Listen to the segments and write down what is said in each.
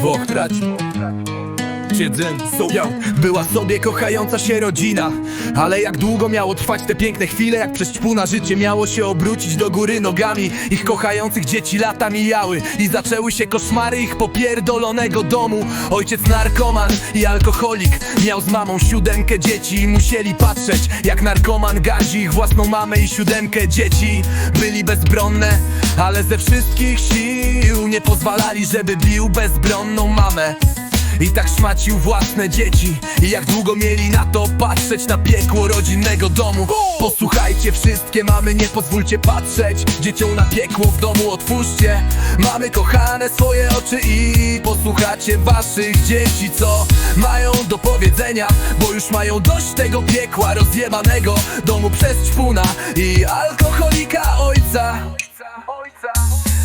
braci Siedzę sobie Była sobie kochająca się rodzina. Ale jak długo miało trwać te piękne chwile Jak przez ćpu na życie miało się obrócić do góry nogami. Ich kochających dzieci lata mijały I zaczęły się koszmary ich popierdolonego domu. Ojciec narkoman i alkoholik Miał z mamą siódemkę dzieci I musieli patrzeć jak narkoman gazi ich własną mamę i siódemkę dzieci. Byli bezbronne, ale ze wszystkich sił Nie pozwalali, żeby bił bezbronną mamę. I tak szmacił własne dzieci. I jak długo mieli na to patrzeć Na piekło rodzinnego domu. Posłuchajcie wszystkie mamy, nie pozwólcie patrzeć. Dzieciom na piekło w domu otwórzcie. Mamy kochane swoje oczy i Posłuchacie waszych dzieci Co mają do powiedzenia. Bo już mają dość tego piekła rozjebanego. Domu przez ćpuna i alkoholika ojca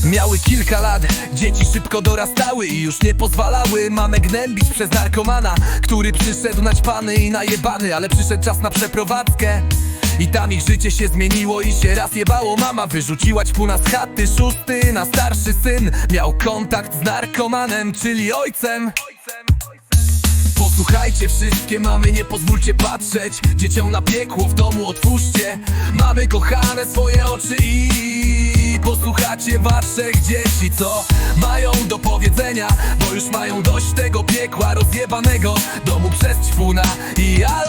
Miały kilka lat, dzieci szybko dorastały i już nie pozwalały mamę gnębić przez narkomana Który przyszedł naćpany i najebany, ale przyszedł czas na przeprowadzkę. I tam ich życie się zmieniło i się raz jebało. Mama wyrzuciła ćpuna z chaty Szósty na starszy syn Miał kontakt z narkomanem, czyli ojcem. Posłuchajcie wszystkie mamy, nie pozwólcie patrzeć. Dzieciom na piekło w domu otwórzcie. Mamy kochane swoje oczy i Posłuchacie waszych dzieci, co? Mają do powiedzenia Bo już mają dość tego piekła rozjebanego. Domu przez ćpuna i alkoholika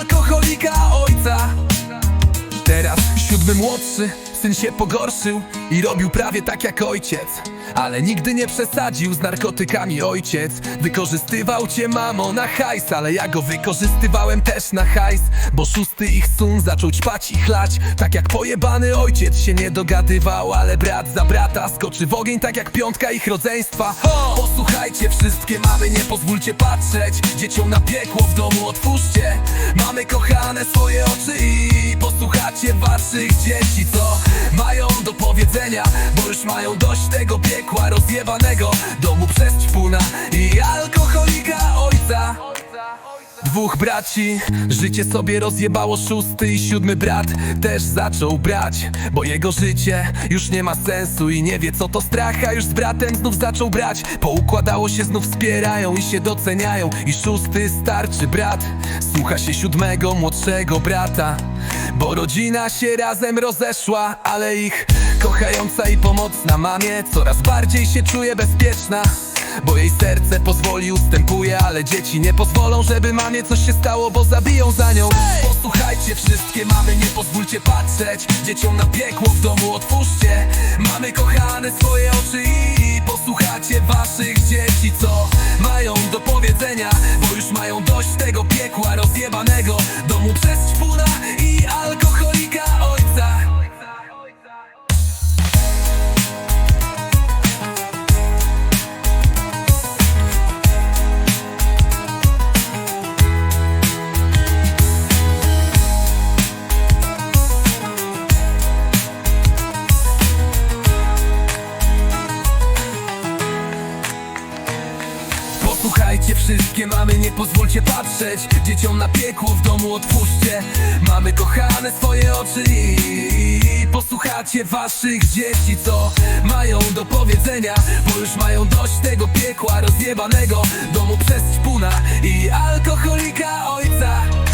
Siódmy młodszy Syn się pogorszył i robił prawie tak jak ojciec. Ale nigdy nie przesadził z narkotykami ojciec. Wykorzystywał cię mamo na hajs Ale ja go wykorzystywałem też na hajs. Bo szósty ich sun zaczął ćpać i chlać. Tak jak pojebany ojciec się nie dogadywał Ale brat za brata skoczy w ogień tak jak piątka ich rodzeństwa. Posłuchajcie wszystkie mamy, nie pozwólcie patrzeć. Dzieciom na piekło w domu otwórzcie. Mamy kochane swoje oczy i posłuchacie waszych dzieci Co mają do powiedzenia? Bo już mają dość tego piekła rozjebanego Domu przez ćpuna i alkoholika ojca Dwóch braci, życie sobie rozjebało szósty i siódmy brat też zaczął brać Bo jego życie już nie ma sensu i nie wie co to strach A już z bratem znów zaczął brać. Poukładało się, znów wspierają i się doceniają. I szósty starczy brat słucha się siódmego młodszego brata Bo rodzina się razem rozeszła, ale ich kochająca i pomocna mamie Coraz bardziej się czuje bezpieczna bo jej serce pozwoli ustępuje Ale dzieci nie pozwolą, żeby mamie coś się stało Bo zabiją za nią. Posłuchajcie wszystkie mamy, nie pozwólcie patrzeć. Dzieciom na piekło w domu otwórzcie. Mamy kochane swoje oczy i Posłuchacie waszych dzieci, co mają do powiedzenia Bo już mają dość tego piekła rozjebanego. Domu przez ćpuna Posłuchajcie wszystkie mamy, nie pozwólcie patrzeć. Dzieciom na piekło w domu otwórzcie. Mamy kochane swoje oczy i Posłuchacie waszych dzieci, co mają do powiedzenia. Bo już mają dość tego piekła rozjebanego. Domu przez ćpuna i alkoholika ojca